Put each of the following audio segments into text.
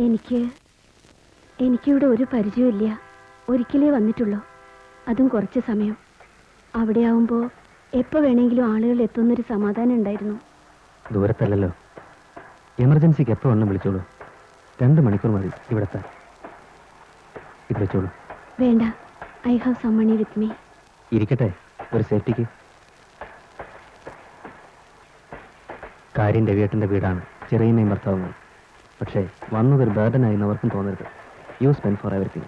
എനിക്ക് എനിക്കിവിടെ ഒരു പരിചയമില്ല ഒരിക്കലേ വന്നിട്ടുള്ളൂ. അതും കുറച്ച് സമയം. അവിടെ ആവുമ്പോൾ എപ്പോൾ വേണമെങ്കിലും ആളുകൾ എത്തുന്നൊരു സമാധാനം ഉണ്ടായിരുന്നു. ദൂരത്തല്ലല്ലോ. എമർജൻസിക്ക് എപ്പോൾ വേണം വിളിച്ചോളൂ? രണ്ട് മണിക്കൂർ മതി ഇവിടെത്താൻ. ഇത് വെച്ചോളൂ. വേണ്ട. I have some money with me ഇരിക്കട്ടെ. ഒരു സേഫ്റ്റിക്ക്. കാര്യം രവിയേട്ടന്റെ വീടാണ്. ചെറിയമ്മയും ഭർത്താവും പക്ഷേ വന്നതൊരു ബേർഡനായി അവർക്കും തോന്നരുത്. യു സ്പെൻഡ് ഫോർ എവറിങ്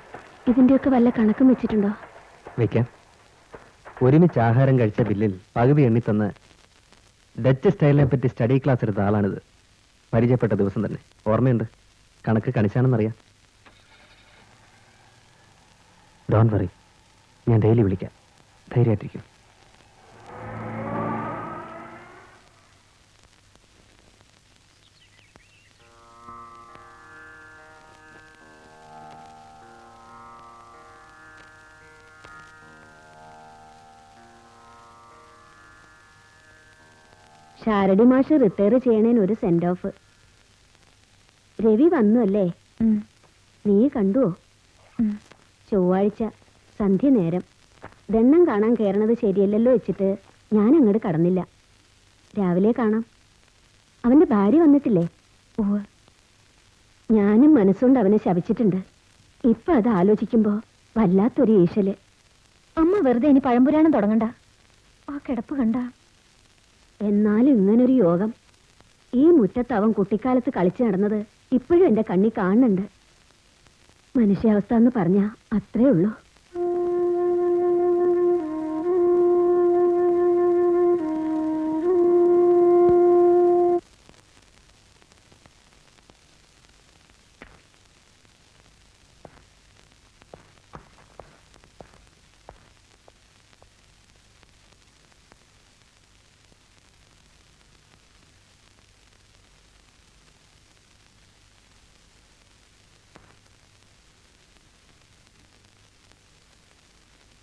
ഇതിന്റെ ഒക്കെ വല്ല കണക്കും വെച്ചിട്ടുണ്ടോ? വെക്കാം. ഒരുമിച്ച് ആഹാരം കഴിച്ച ബില്ലിൽ പകുതി എണ്ണിത്തന്ന് ഡച്ച് സ്റ്റൈലിനെ പറ്റി സ്റ്റഡി ക്ലാസ് എടുത്ത ആളാണിത്. പരിചയപ്പെട്ട ദിവസം തന്നെ. ഓർമ്മയുണ്ട്? കണക്ക് കണിച്ചാണെന്നറിയാം ഡോൺ വറി ഞാൻ ഡെയിലി വിളിക്കാം. ധൈര്യമായിട്ടിരിക്കും. ഷാരടി മാഷ് റിട്ടയർ ചെയ്യണേന് ഒരു സെന്റ് ഓഫ് രവി വന്നു അല്ലേ നീ കണ്ടുവോ? ചൊവ്വാഴ്ച സന്ധ്യ നേരം. ദണ്ണം കാണാൻ കയറണത് ശരിയല്ലല്ലോ വെച്ചിട്ട് ഞാൻ അങ്ങോട്ട് കടന്നില്ല. രാവിലെ കാണാം. അവന്റെ ഭാര്യ വന്നിട്ടില്ലേ? ഓ ഞാനും മനസ്സുകൊണ്ട് അവനെ ശപിച്ചിട്ടുണ്ട്. ഇപ്പൊ അത് ആലോചിക്കുമ്പോ വല്ലാത്തൊരു ഈശൽ. അമ്മ വെറുതെ ഇനി പഴംപുരാണം തുടങ്ങണ്ട. ആ കിടപ്പ് കണ്ട. എന്നാലും ഇങ്ങനൊരു യോഗം. ഈ മുറ്റത്ത് അവൻ കുട്ടിക്കാലത്ത് കളിച്ചു നടന്നത് ഇപ്പോഴും എന്റെ കണ്ണി കാണുന്നുണ്ട്. മനുഷ്യാവസ്ഥ എന്ന് പറഞ്ഞ അത്രേ ഉള്ളൂ.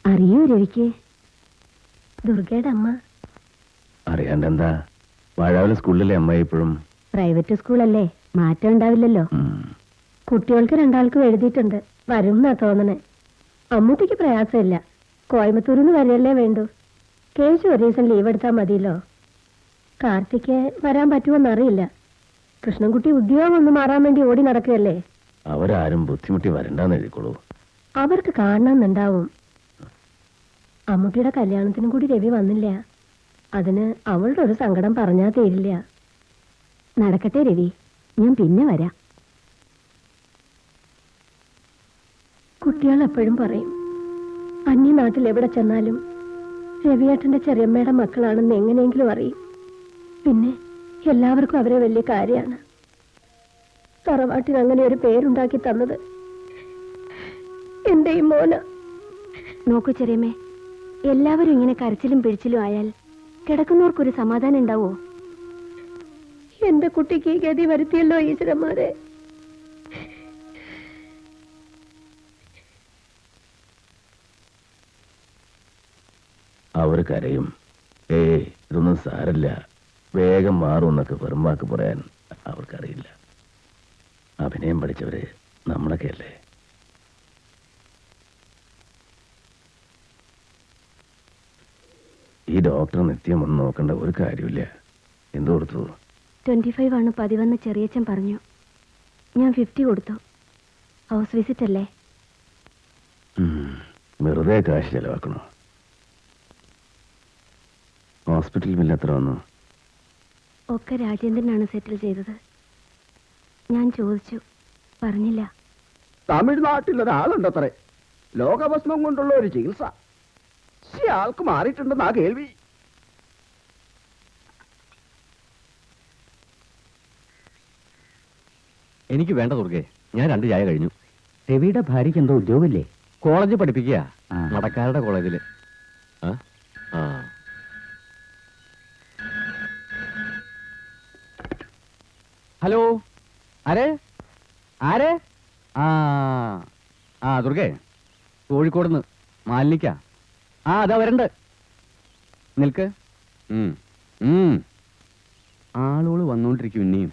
അറിയോ രവിക്ക് ദുർഗയുടെ അമ്മ. അറിയാണ്ട് എന്താ വാഴാവല സ്കൂളിലെ അമ്മ ഇപ്പോഴും. പ്രൈവറ്റ് സ്കൂളല്ലേ? മാറ്റം ഉണ്ടാവില്ലല്ലോ. കുട്ടികൾക്ക് രണ്ടാൾക്കും എഴുതിയിട്ടുണ്ട്. വരും എന്നാ തോന്നണേ. അമ്മൂട്ടിക്ക് പ്രയാസമില്ല. കോയമ്പത്തൂരിൽ നിന്ന് വരല്ലേ വേണ്ടു. കേശു ഒരു ദിവസം ലീവ് എടുത്താൽ മതിയല്ലോ. കാർത്തിക്ക് വരാൻ പറ്റുമോന്നറിയില്ല കൃഷ്ണൻകുട്ടി ഉദ്യോഗം ഒന്ന് മാറാൻ വേണ്ടി ഓടി നടക്കുകയല്ലേ? അവരാരും ബുദ്ധിമുട്ടി വരണ്ടെന്ന് എഴുതിക്കോളൂ. അവർക്ക് കാണണമെന്നുണ്ടാവും. അമ്മൂട്ടിയുടെ കല്യാണത്തിനും കൂടി രവി വന്നില്ല. അതിന് അവളുടെ ഒരു സങ്കടം പറഞ്ഞാൽ തീരില്ല. നടക്കട്ടെ രവി ഞാൻ പിന്നെ വരാം. കുട്ടികൾ എപ്പോഴും പറയും അന്യനാട്ടിൽ എവിടെ ചെന്നാലും രവിയേട്ടന്റെ ചെറിയമ്മയുടെ മക്കളാണെന്ന് എങ്ങനെയെങ്കിലും അറിയും. പിന്നെ എല്ലാവർക്കും അവരെ വലിയ കാര്യമാണ്. തറവാട്ടിന് അങ്ങനെ ഒരു പേരുണ്ടാക്കി തന്നത്. എന്റെ ഈ മോന. നോക്കൂ ചെറിയമ്മേ എല്ലാവരും ഇങ്ങനെ കരച്ചിലും പിഴിച്ചിലും ആയാൽ കിടക്കുന്നവർക്കൊരു സമാധാനം ഉണ്ടാവോ? എന്റെ കുട്ടിക്ക് ഗതി വരുത്തിയല്ലോ ഈശ്വരന്മാരെ. അവർ കരയും. ഏ ഇതൊന്നും സാരല്ല. വേഗം മാറും എന്നൊക്കെ വെറുമാക്ക് പറയാൻ അവർക്കറിയില്ല. അഭിനയം പഠിച്ചവര് നമ്മളൊക്കെ ഈ ഡോക്ടർ നിത്യം ഒന്ന് നോക്കേണ്ട ഒരു കാര്യമില്ല. എന്തു കൊടുത്തു? ട്വന്റി ഫൈവ് ആണ് പതിവെന്ന് ചെറിയച്ചൻ പറഞ്ഞു. ഞാൻ ഫിഫ്റ്റി കൊടുത്തു. ഹൗസ് വിസിറ്റ് അല്ലേ. വെറുതെ കാശ് ചെലവാക്കണോ? ഹോസ്പിറ്റൽ ബില്ല് എത്ര വന്നു? ഒക്കെ രാജേന്ദ്രനാണ് സെറ്റിൽ ചെയ്തത്. ഞാൻ ചോദിച്ചു. പറഞ്ഞില്ല. തമിഴ്നാട്ടിൽ ഒരാളുണ്ടത്രേ. ലോകഭസ്മം കൊണ്ടുള്ള ഒരു ചികിത്സ. പക്ഷേ ആൾക്ക് ആ കേൾവി. എനിക്ക് വേണ്ട ദുർഗേ. ഞാൻ രണ്ട് ചായ കഴിഞ്ഞു. രവിയുടെ ഭാര്യയ്ക്ക് എന്തോ ഉദ്യോഗമില്ലേ? കോളേജ് പഠിപ്പിക്കുക. നടക്കാരുടെ കോളേജിൽ. ആ? ആ. ഹലോ? ആരെ? ആരെ? ആ. ആ ദുർഗേ. കോഴിക്കോടുന്ന് മാലിനിക്ക. ആ അതാ വരണ്ട്. നിൽക്ക്. ആളുകൾ വന്നുകൊണ്ടിരിക്കും ഇനിയും.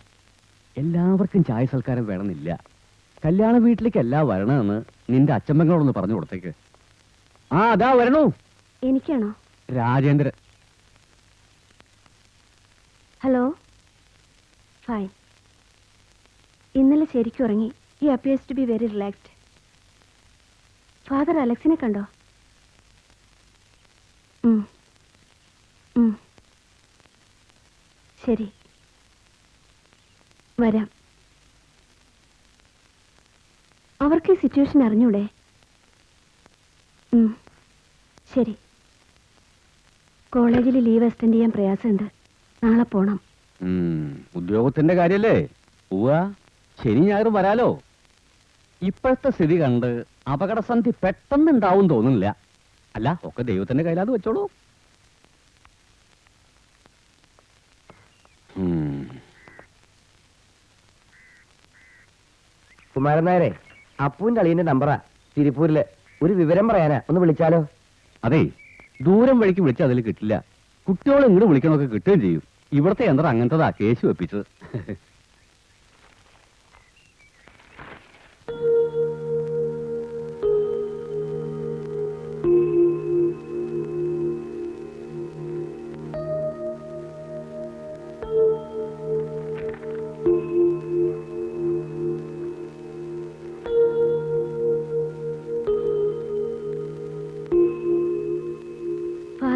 എല്ലാവർക്കും ചായ സൽക്കാരം വേണമെന്നില്ല. കല്യാണ വീട്ടിലേക്കല്ല വരണമെന്ന് നിന്റെ അച്ഛമ്മങ്ങളോടൊന്ന് പറഞ്ഞു കൊടുത്തേക്ക്. ആ അതാ വരണു. എനിക്കാണോ? രാജേന്ദ്രൻ ഹലോ? ഫൈൻ. ഇന്നലെ ശരിക്കും ഉറങ്ങി. He appears to be very relaxed. Father അലക്സിനെ കണ്ടോ. ശരി. വരാം. അവർക്ക് ഈ സിറ്റുവേഷൻ അറിഞ്ഞൂടെ. ശരി. കോളേജിൽ ലീവ് എക്സ്റ്റെൻഡ് ചെയ്യാൻ പ്രയാസമുണ്ട്. നാളെ പോണം. ഉദ്യോഗത്തിന്റെ കാര്യല്ലേ? പോവാ ശനി ഞായറും വരാലോ. ഇപ്പോഴത്തെ സ്ഥിതി കണ്ട് അപകടസന്ധി പെട്ടെന്ന് ഉണ്ടാവും തോന്നുന്നില്ല. അല്ല ഒക്കെ ദൈവത്തിന്റെ കയ്യിലാത് വെച്ചോളൂ. ഉം. കുമാരൻ നായരെ അപ്പുവിന്റെ അളിയന്റെ നമ്പറാ. തിരുപ്പൂരിൽ ഒരു വിവരം പറയാനാ. ഒന്ന് വിളിച്ചാലോ? അതെ ദൂരം വഴിക്ക് വിളിച്ച അതിൽ കിട്ടില്ല. കുട്ടികളെ ഇങ്ങോട്ട് വിളിക്കണമൊക്കെ കിട്ടുകയും ചെയ്യും. ഇവിടുത്തെ യന്ത്രം അങ്ങനത്തതാ കേസ് വെപ്പിച്ചത്.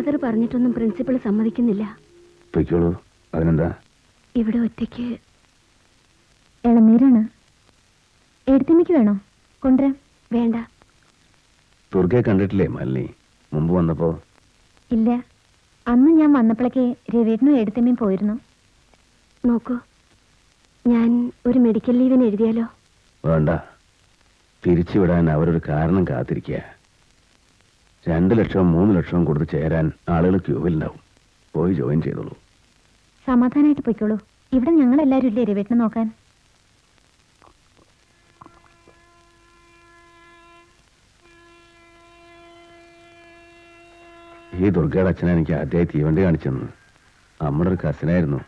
ഫാദർ പറഞ്ഞിട്ടൊന്നും പ്രിൻസിപ്പൾ സമ്മതിക്കുന്നില്ല. പൊയ്ക്കോളൂ. അതിനെന്താ? ഇവിടെ ഒറ്റയ്ക്ക് ഇളനീരാണ് എഴുത്തിമ്മയ്ക്ക് വേണോ? കൊണ്ടുവരാം. വേണ്ട. ദുർഗയെ കണ്ടിട്ടില്ലേ മാലിനി മുമ്പ് വന്നപ്പോ? ഇല്ല. അന്ന് ഞാൻ വന്നപ്പോഴേക്ക് രവീടിനും എഴുത്തിമ്മയും പോയിരുന്നു. നോക്കൂ. ഞാൻ ഒരു മെഡിക്കൽ ലീവിന് എഴുതിയാലോ? വേണ്ട. പിരിച്ചുവിടാൻ അവരൊരു കാരണം കാത്തിരിക്കുക. രണ്ട് ലക്ഷം മൂന്ന് ലക്ഷം കൊടുത്ത് ചേരാൻ ആളുകൾ ക്യൂവിലുണ്ടാവും. പോയി ജോയിൻ ചെയ്തോളൂ. സമാധാനമായിട്ട് പൊയ്ക്കോളൂ. ഇവിടെ ഞങ്ങൾ എല്ലാവരും ഇല്ലേ വീട്ടിൽ നോക്കാൻ? ഈ ദുർഗയുടെ അച്ഛനെ എനിക്ക് ആദ്യമായി തീവണ്ടി കാണിച്ചെന്ന്. നമ്മുടെ ഒരു കസിനായിരുന്നു.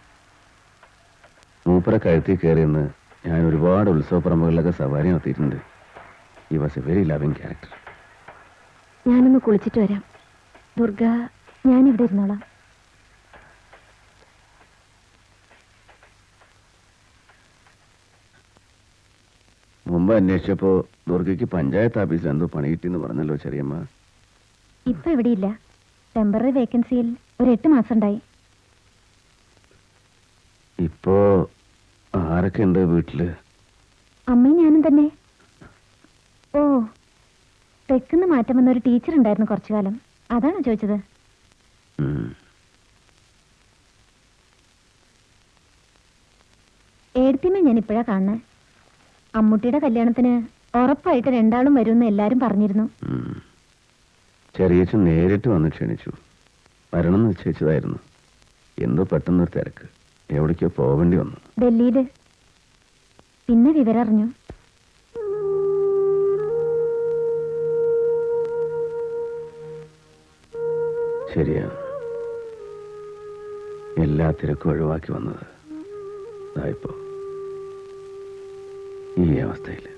മൂപ്പര കഴുത്തിൽ കയറിയെന്ന് ഞാൻ ഒരുപാട് ഉത്സവപ്പറമ്പുകളിലൊക്കെ സവാരി നടത്തിയിട്ടുണ്ട്. He was a very loving character. ഞാനൊന്ന് കുളിച്ചിട്ട് വരാം. ദുർഗ ഞാനിവിടെ ഇരുന്നോളാം. മുമ്പ് അന്വേഷിച്ചപ്പോ ദുർഗയ്ക്ക് പഞ്ചായത്ത് ഓഫീസിൽ എന്തോ പണി കിട്ടിയെന്ന് പറഞ്ഞല്ലോ ചെറിയമ്മ. ഇപ്പൊ ഇവിടെയില്ല. ടെമ്പററി വേക്കൻസിയിൽ ഒരു എട്ട് മാസം ഉണ്ടായി ഇപ്പോ ആരൊക്കെ ഉണ്ട് വീട്ടിൽ? അമ്മയും ഞാനും തന്നെ. ഓ തെക്കുന്ന് മാറ്റം വന്ന ഒരു ടീച്ചർ ഉണ്ടായിരുന്നു കുറച്ചു കാലം അതാണ് ചോദിച്ചത്. ഏടത്തിമേ ഞാൻ ഇപ്പോഴാ കാണുന്നത് അമ്മൂട്ടിയുടെ കല്യാണത്തിന് ഉറപ്പായിട്ട് രണ്ടാളും വരുമെന്ന് എല്ലാരും പറഞ്ഞിരുന്നു. ചെറിയച്ചു നേരിട്ട് വന്ന് ക്ഷണിച്ചു. വരണം എന്ന് നിശ്ചയിച്ചതായിരുന്നു. എന്തോ പെട്ടെന്നൊരു തിരക്ക്. എവിടേക്കോ പോവേണ്ടി വന്നു. ഡൽഹിയിൽ. പിന്നെ വിവരം ശരിയാ. എല്ലാ തിരക്കും ഒഴിവാക്കി വന്നത്. ഇപ്പോ. ഈ അവസ്ഥയിൽ